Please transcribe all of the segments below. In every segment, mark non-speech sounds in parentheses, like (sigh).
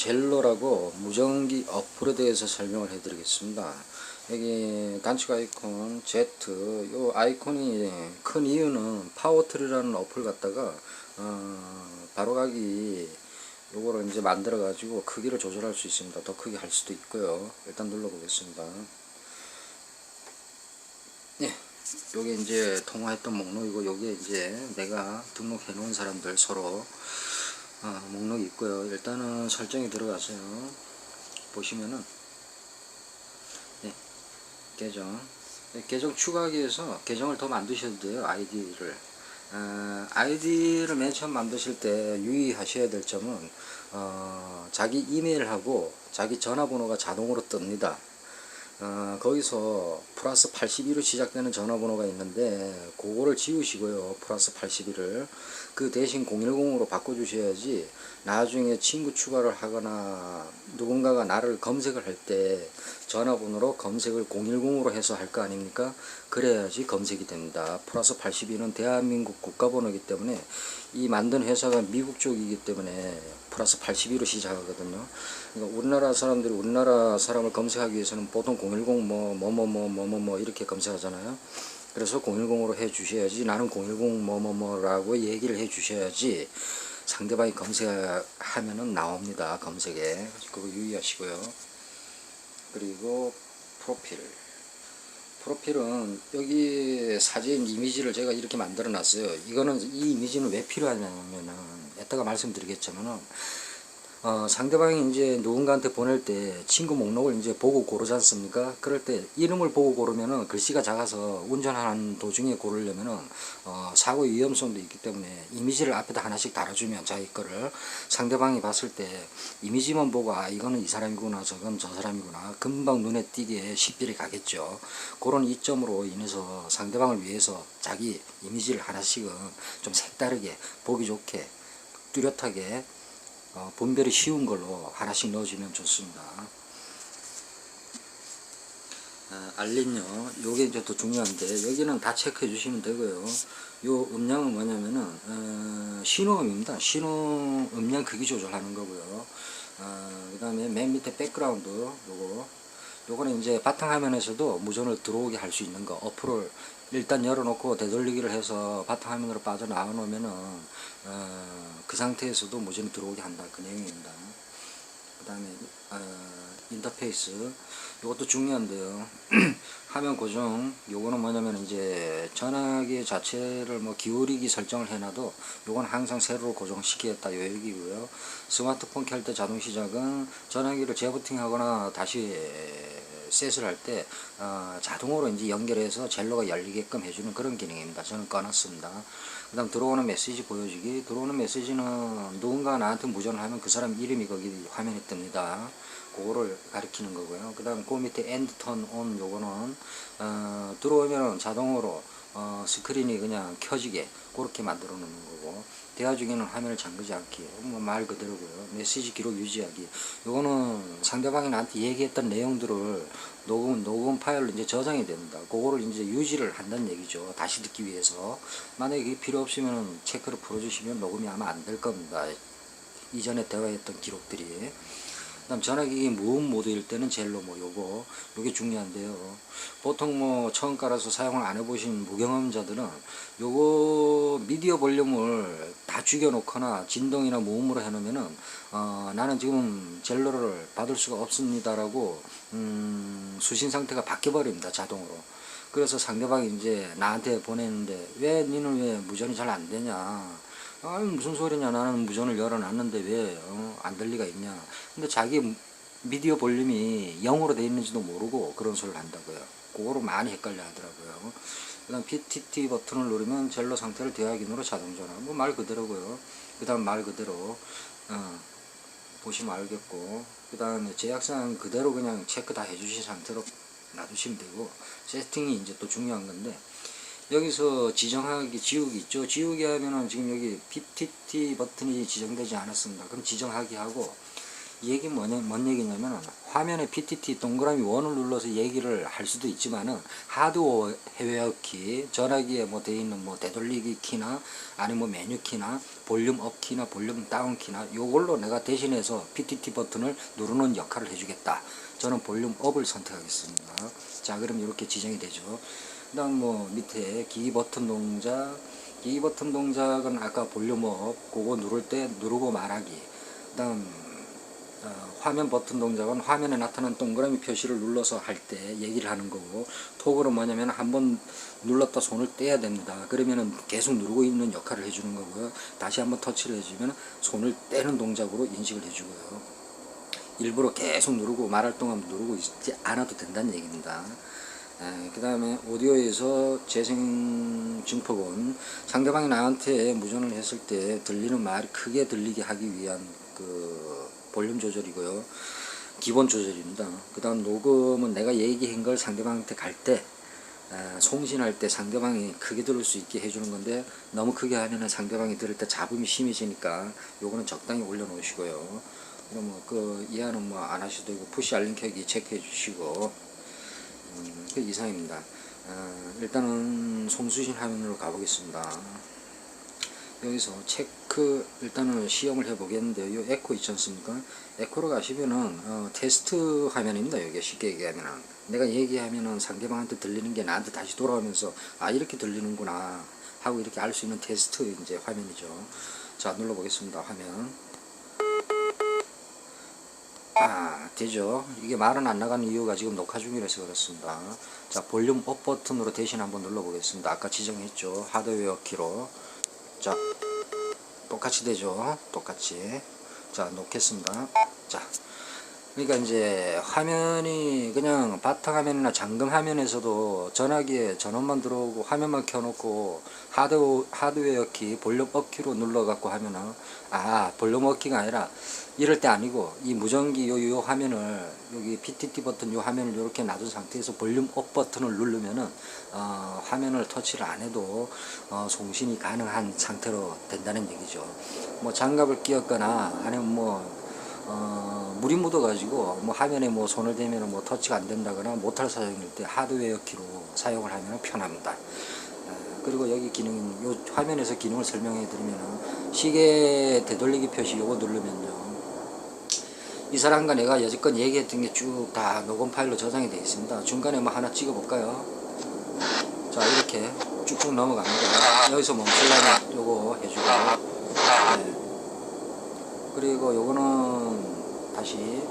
젤로라고 무전기 어플에 대해서 설명을 해드리겠습니다. 여기 간축 아이콘 Z 요 아이콘이 큰 이유는 파워트리라는 어플 갖다가 어, 바로가기 요거를 이제 만들어 가지고 크기를 조절할 수 있습니다. 더 크게 할 수도 있고요. 일단 눌러 보겠습니다. 예. 요게 이제 통화했던 목록이고 요게 이제 내가 등록해 놓은 사람들 서로 아, 목록이 있고요. 일단은 설정에 들어가세요. 보시면은 네, 계정 네, 계정 추가하기 위해서 계정을 더 만드셔도 돼요. 아이디를 아, 아이디를 맨 처음 만드실 때 유의하셔야 될 점은 어, 자기 이메일하고 자기 전화번호가 자동으로 뜹니다. 어, 거기서 플러스 82로 시작되는 전화번호가 있는데 그거를 지우시고요. 플러스 81을 그 대신 010으로 바꿔주셔야지 나중에 친구 추가를 하거나 누군가가 나를 검색을 할 때 전화번호로 검색을 010으로 해서 할 거 아닙니까? 그래야지 검색이 됩니다. 플러스 82는 대한민국 국가번호이기 때문에 이 만든 회사가 미국 쪽이기 때문에 플러스 82로 시작하거든요 그러니까 우리나라 사람들이 우리나라 사람을 검색하기 위해서는 보통 010뭐뭐뭐 뭐 뭐 뭐 뭐 이렇게 검색하잖아요. 그래서 010으로 해 주셔야지 나는 010 뭐 뭐 뭐라고 얘기를 해 주셔야지 상대방이 검색하면은 나옵니다. 검색에. 그거 유의하시고요. 그리고 프로필. 프로필은 여기 사진 이미지를 제가 이렇게 만들어 놨어요. 이거는 이 이미지는 왜 필요하냐면은 이따가 말씀드리겠지만은 어, 상대방이 이제 누군가한테 보낼 때 친구 목록을 이제 보고 고르지 않습니까? 그럴 때 이름을 보고 고르면은 글씨가 작아서 운전하는 도중에 고르려면은 어, 사고 위험성도 있기 때문에 이미지를 앞에다 하나씩 달아주면 자기 거를 상대방이 봤을 때 이미지만 보고 아 이거는 이 사람이구나 저건 저 사람이구나 금방 눈에 띄게 식별이 가겠죠. 그런 이점으로 인해서 상대방을 위해서 자기 이미지를 하나씩은 좀 색다르게 보기 좋게 뚜렷하게 어, 분별이 쉬운 걸로 하나씩 넣어주면 좋습니다. 아, 알림요. 요게 이제 또 중요한데 여기는 다 체크해 주시면 되고요. 요 음량은 뭐냐면은 어, 신호음입니다. 신호 음량 크기 조절하는 거고요. 어, 그 다음에 맨 밑에 백그라운드 요거 요거는 이제 바탕화면에서도 무전을 들어오게 할 수 있는 거 어플을 일단 열어놓고 되돌리기를 해서 바탕화면으로 빠져나와 놓으면은 어, 그 상태에서도 무전이 들어오게 한다. 그 내용입니다. 그 다음에 어, 인터페이스 이것도 중요한데요 (clears throat) 화면 고정 요거는 뭐냐면 이제 전화기 자체를 뭐 기울이기 설정을 해놔도 요건 항상 세로로 고정시키겠다 요 얘기고요 스마트폰 켤 때 자동 시작은 전화기를 재부팅 하거나 다시 셋을 할때 어, 자동으로 이제 연결해서 젤로가 열리게끔 해주는 그런 기능입니다. 저는 꺼놨습니다. 그 다음 들어오는 메시지 보여주기 들어오는 메시지는 누군가 나한테 무전을 하면 그 사람 이름이 거기 화면에 뜹니다. 그거를 가리키는 거고요. 그 다음 그 밑에 end turn on 요거는 어, 들어오면 자동으로 어, 스크린이 그냥 켜지게 그렇게 만들어 놓는 거고 대화 중에는 화면을 잠그지 않기 뭐 말 그대로고요. 메시지 기록 유지하기. 요거는 상대방이 나한테 얘기했던 내용들을 녹음 녹음 파일로 이제 저장이 됩니다. 그거를 이제 유지를 한다는 얘기죠. 다시 듣기 위해서. 만약에 그게 필요 없으면 체크를 풀어주시면 녹음이 아마 안 될 겁니다. 이전에 대화했던 기록들이. 그 다음 전화기기 무음 모드일 때는 젤로 뭐 요거 요게 중요한데요. 보통 뭐 처음 깔아서 사용을 안 해보신 무경험자들은 요거 미디어 볼륨을 다 죽여 놓거나 진동이나 무음으로 해 놓으면은 어 나는 지금 젤로를 받을 수가 없습니다 라고 음 수신 상태가 바뀌어 버립니다 자동으로. 그래서 상대방이 이제 나한테 보내는데 왜 니는 왜 무전이 잘 안 되냐 아 무슨 소리냐. 나는 무전을 열어놨는데 왜안될 리가 있냐. 근데 자기 미디어 볼륨이 0으로 돼 있는지도 모르고 그런 소리를 한다고요. 그거로 많이 헷갈려 하더라고요. 그 다음 PTT 버튼을 누르면 젤로 상태를 대화 기능으로 자동 전화. 뭐말 그대로고요. 그 다음 말 그대로 어, 보시면 알겠고. 그 다음에 제약사항 그대로 그냥 체크 다 해주신 상태로 놔두시면 되고. 세팅이 이제 또 중요한 건데 여기서 지정하기 지우기 있죠 지우기 하면은 지금 여기 PTT 버튼이 지정되지 않았습니다 그럼 지정하기 하고 이 얘기 뭐냐, 뭔 얘기냐면은 화면에 PTT 동그라미 원을 눌러서 얘기를 할 수도 있지만은 하드웨어 키, 전화기에 뭐 돼 있는 뭐 되돌리기 키나 아니면 뭐 메뉴 키나 볼륨 업 키나 볼륨 다운 키나 요걸로 내가 대신해서 PTT 버튼을 누르는 역할을 해주겠다. 저는 볼륨 업을 선택하겠습니다. 자, 그럼 이렇게 지정이 되죠. 그 다음 뭐 밑에 기기 버튼 동작, 기기 버튼 동작은 아까 볼륨 업 그거 누를 때 누르고 말하기. 그 다음 어, 화면 버튼 동작은 화면에 나타난 동그라미 표시를 눌러서 할 때 얘기를 하는 거고 톡으로 뭐냐면 한번 눌렀다 손을 떼야 됩니다. 그러면은 계속 누르고 있는 역할을 해주는 거고요. 다시 한번 터치를 해주면 손을 떼는 동작으로 인식을 해주고요. 일부러 계속 누르고 말할 동안 누르고 있지 않아도 된다는 얘기입니다. 그 다음에 오디오에서 재생 증폭은 상대방이 나한테 무전을 했을 때 들리는 말이 크게 들리게 하기 위한 그 볼륨 조절이고요. 기본 조절입니다. 그 다음 녹음은 내가 얘기한 걸 상대방한테 갈 때, 아, 송신할 때 상대방이 크게 들을 수 있게 해주는 건데 너무 크게 하면은 상대방이 들을 때 잡음이 심해지니까 요거는 적당히 올려놓으시고요. 그럼 뭐그 이하는 뭐 안 하셔도 되고 푸시 알림 켜기 체크해 주시고 음, 그 이상입니다. 아, 일단은 송수신 화면으로 가보겠습니다. 여기서 체크 일단은 시험을 해보겠는데 요 에코 있지 않습니까? 에코로 가시면은 어, 테스트 화면입니다. 여기 쉽게 얘기하면은 내가 얘기하면은 상대방한테 들리는 게 나한테 다시 돌아오면서 아 이렇게 들리는구나 하고 이렇게 알 수 있는 테스트 이제 화면이죠. 자 눌러보겠습니다. 화면. 아 되죠. 이게 말은 안 나가는 이유가 지금 녹화 중이라서 그렇습니다. 자 볼륨 업 버튼으로 대신 한번 눌러 보겠습니다. 아까 지정했죠. 하드웨어 키로. 자 똑같이 되죠. 똑같이. 자 놓겠습니다. 자 그러니까 이제 화면이 그냥 바탕화면이나 잠금 화면에서도 전화기에 전원만 들어오고 화면만 켜놓고 하드, 하드웨어 키 볼륨 업 키로 눌러갖고 하면은 아 볼륨 업 키가 아니라 이럴 때 아니고 이 무전기 요, 요 화면을 여기 PTT 버튼 요 화면을 이렇게 놔둔 상태에서 볼륨 업 버튼을 누르면은 어, 화면을 터치를 안 해도 어, 송신이 가능한 상태로 된다는 얘기죠. 뭐 장갑을 끼웠거나 아니면 뭐 어, 물이 묻어가지고 뭐 화면에 뭐 손을 대면 뭐 터치가 안 된다거나 못할 사용일 때 하드웨어 키로 사용을 하면 편합니다. 어, 그리고 여기 기능, 요 화면에서 기능을 설명해 드리면은 시계 되돌리기 표시 요거 누르면요. 이 사람과 내가 여지껏 얘기했던 게 쭉 다 녹음 파일로 저장이 되어 있습니다. 중간에 뭐 하나 찍어 볼까요? 자, 이렇게 쭉쭉 넘어갑니다. 여기서 멈추려면 요거 해주고, 네. 그리고 요거는 다시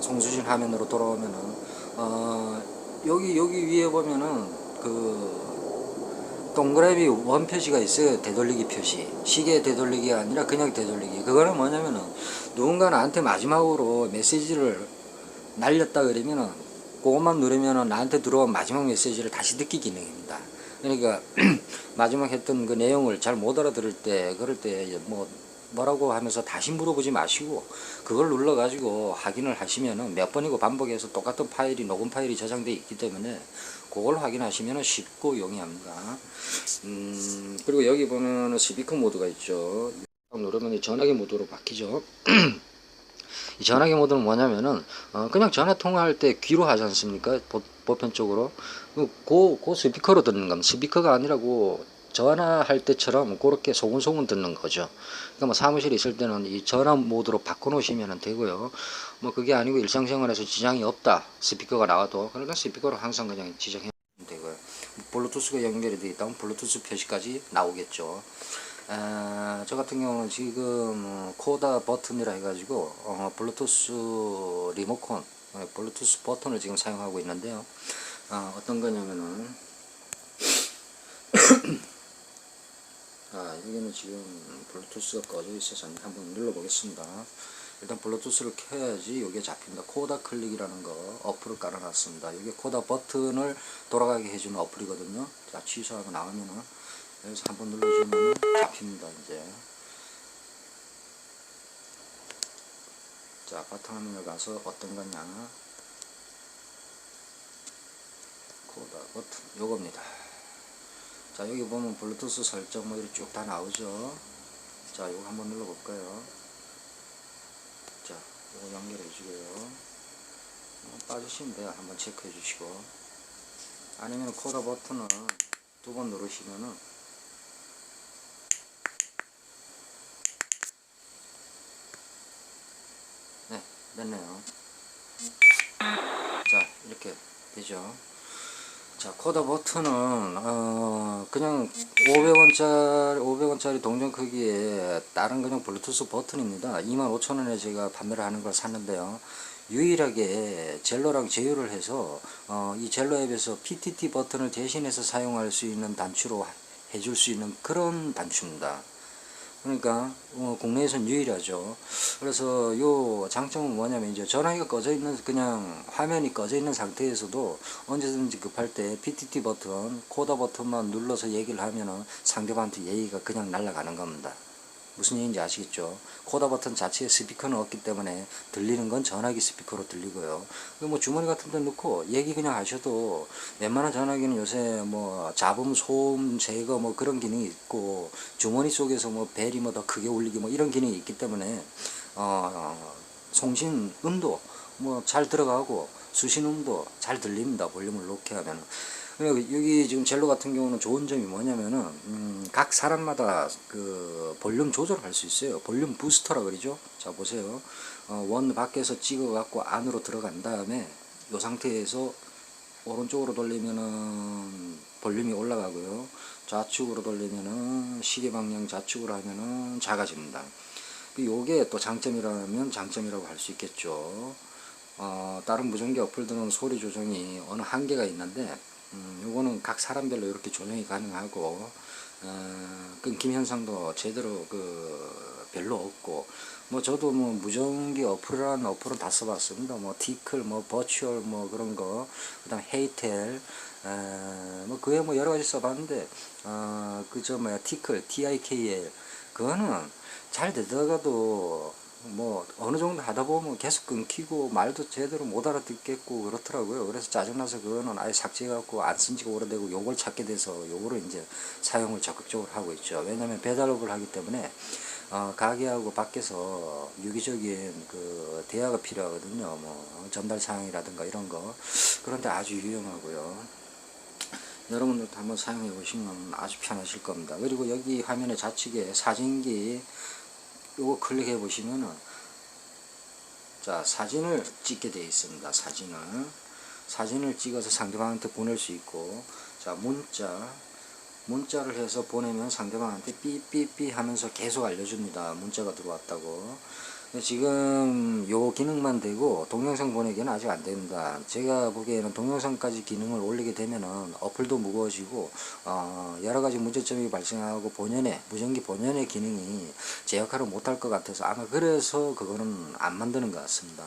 송수신 화면으로 돌아오면은 어 여기 여기 위에 보면은 그 동그라미 원 표시가 있어요. 되돌리기 표시. 시계 되돌리기가 아니라 그냥 되돌리기. 그거는 뭐냐면은 누군가 나한테 마지막으로 메시지를 날렸다 그러면은 그것만 누르면은 나한테 들어온 마지막 메시지를 다시 듣기 기능입니다. 그러니까 (clears throat) 마지막 했던 그 내용을 잘 못 알아들을 때 그럴 때뭐 뭐라고 하면서 다시 물어보지 마시고 그걸 눌러 가지고 확인을 하시면은 몇 번이고 반복해서 똑같은 파일이 녹음 파일이 저장돼 있기 때문에 그걸 확인하시면은 쉽고 용이합니다. 음 그리고 여기 보면은 스피커 모드가 있죠. 누르면 이 전화기 모드로 바뀌죠. (clears throat) 이 전화기 모드는 뭐냐면은 어 그냥 전화 통화할 때 귀로 하지 않습니까? 보, 보편적으로 그, 그, 그 스피커로 듣는 겁니다. 스피커가 아니라고 전화할 때처럼 그렇게 소근소근 듣는 거죠. 그러니까 뭐 사무실에 있을 때는 이 전화 모드로 바꿔 놓으시면 되고요. 뭐 그게 아니고 일상생활에서 지장이 없다. 스피커가 나와도 그러니까 스피커로 항상 그냥 지정해 되고요. 블루투스가 연결이 되어 있다면 블루투스 표시까지 나오겠죠. 아, 저 같은 경우는 지금 코다 버튼이라 해가지고 어, 블루투스 리모컨, 어, 블루투스 버튼을 지금 사용하고 있는데요. 어, 어떤 거냐면은 아, 여기는 지금 블루투스가 꺼져 있어서 한번 눌러 보겠습니다. 일단 블루투스를 켜야지 여기에 잡힌다. 코다 클릭이라는 거 어플을 깔아놨습니다. 여기 코다 버튼을 돌아가게 해주는 어플이거든요. 자, 취소하고 나오면은 여기서 한번 눌러주면 잡힙니다. 이제 자, 바탕화면에 가서 어떤 거냐 코다 버튼 요겁니다. 자 여기 보면 블루투스 설정 뭐 이렇게 쭉 다 나오죠 자 이거 한번 눌러 볼까요 자 이거 연결해 주고요. 어, 빠지시면 돼요. 한번 체크해 주시고. 아니면 코더 버튼을 두 번 누르시면은 네, 됐네요. 자, 이렇게 되죠. 자, 코더 버튼은 어, 그냥 500원짜리 500원짜리 동전 크기에 다른 그냥 블루투스 버튼입니다. 25,000원에 제가 판매를 하는 걸 샀는데요. 유일하게 젤로랑 제휴를 해서 어, 이 젤로 앱에서 PTT 버튼을 대신해서 사용할 수 있는 단추로 해줄 수 있는 그런 단추입니다. 그러니까 어, 국내에선 유일하죠. 그래서 요 장점은 뭐냐면 이제 전화기가 꺼져 있는 그냥 화면이 꺼져 있는 상태에서도 언제든지 급할 때 PTT 버튼, 코더 버튼만 눌러서 얘기를 하면은 상대방한테 얘기가 그냥 날아가는 겁니다. 무슨 얘기인지 아시겠죠? 코더 버튼 자체에 스피커는 없기 때문에 들리는 건 전화기 스피커로 들리고요. 그뭐 주머니 같은 데 넣고 얘기 그냥 하셔도 웬만한 전화기는 요새 뭐 잡음, 소음 제거 뭐 그런 기능이 있고 주머니 속에서 뭐 벨이 뭐 더 크게 울리기 뭐 이런 기능이 있기 때문에 어, 어, 송신 음도 뭐 잘 들어가고 수신 음도 잘 들립니다. 볼륨을 높게 하면. 여기 지금 젤로 같은 경우는 좋은 점이 뭐냐면은 음, 각 사람마다 그 볼륨 조절할 수 있어요. 볼륨 부스터라 그러죠. 자 보세요. 어, 원 밖에서 찍어 갖고 안으로 들어간 다음에 이 상태에서 오른쪽으로 돌리면은 볼륨이 올라가고요. 좌측으로 돌리면은 시계 방향 좌측으로 하면은 작아집니다. 그 요게 또 장점이라면 장점이라고 할 수 있겠죠. 어, 다른 무전기 어플들은 소리 조정이 어느 한계가 있는데 음, 요거는 각 사람별로 이렇게 조정이 가능하고 어, 끊김 현상도 제대로 그 별로 없고 뭐 저도 뭐 무전기 어플이라는 어플은 다 써봤습니다. 뭐 티클, 뭐 버추얼, 뭐 그런 거, 그 다음 헤이텔, 에, 뭐 그에 뭐 여러 가지 써봤는데 어, 그저 뭐야 티클, T-I-K-L 그거는 잘 되다가도 뭐 어느 정도 하다 보면 계속 끊기고 말도 제대로 못 알아듣겠고 그렇더라고요. 그래서 짜증나서 그거는 아예 삭제해갖고 안 쓴 지가 오래되고 요걸 찾게 돼서 요거를 이제 사용을 적극적으로 하고 있죠. 왜냐면 배달업을 하기 때문에 어, 가게하고 밖에서 유기적인 그 대화가 필요하거든요. 뭐 전달 사항이라든가 이런 거 그런데 아주 유용하고요. 여러분들도 한번 사용해 보시면 아주 편하실 겁니다. 그리고 여기 화면의 좌측에 사진기 요거 클릭해 보시면은 자 사진을 찍게 되어 있습니다. 사진을 사진을 찍어서 상대방한테 보낼 수 있고 자 문자 문자를 해서 보내면 상대방한테 삐삐삐 하면서 계속 알려줍니다. 문자가 들어왔다고. 지금 요 기능만 되고 동영상 보내기는 아직 안 됩니다. 제가 보기에는 동영상까지 기능을 올리게 되면은 어플도 무거워지고 어, 여러 가지 문제점이 발생하고 본연의 무전기 본연의 기능이 제 역할을 못할 것 같아서 아마 그래서 그거는 안 만드는 것 같습니다.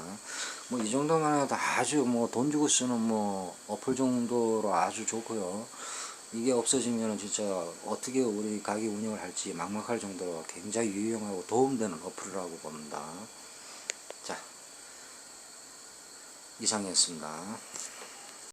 뭐 이 정도만 해도 아주 뭐 돈 주고 쓰는 뭐 어플 정도로 아주 좋고요. 이게 없어지면 진짜 어떻게 우리 가게 운영을 할지 막막할 정도로 굉장히 유용하고 도움되는 어플이라고 봅니다. 자, 이상이었습니다.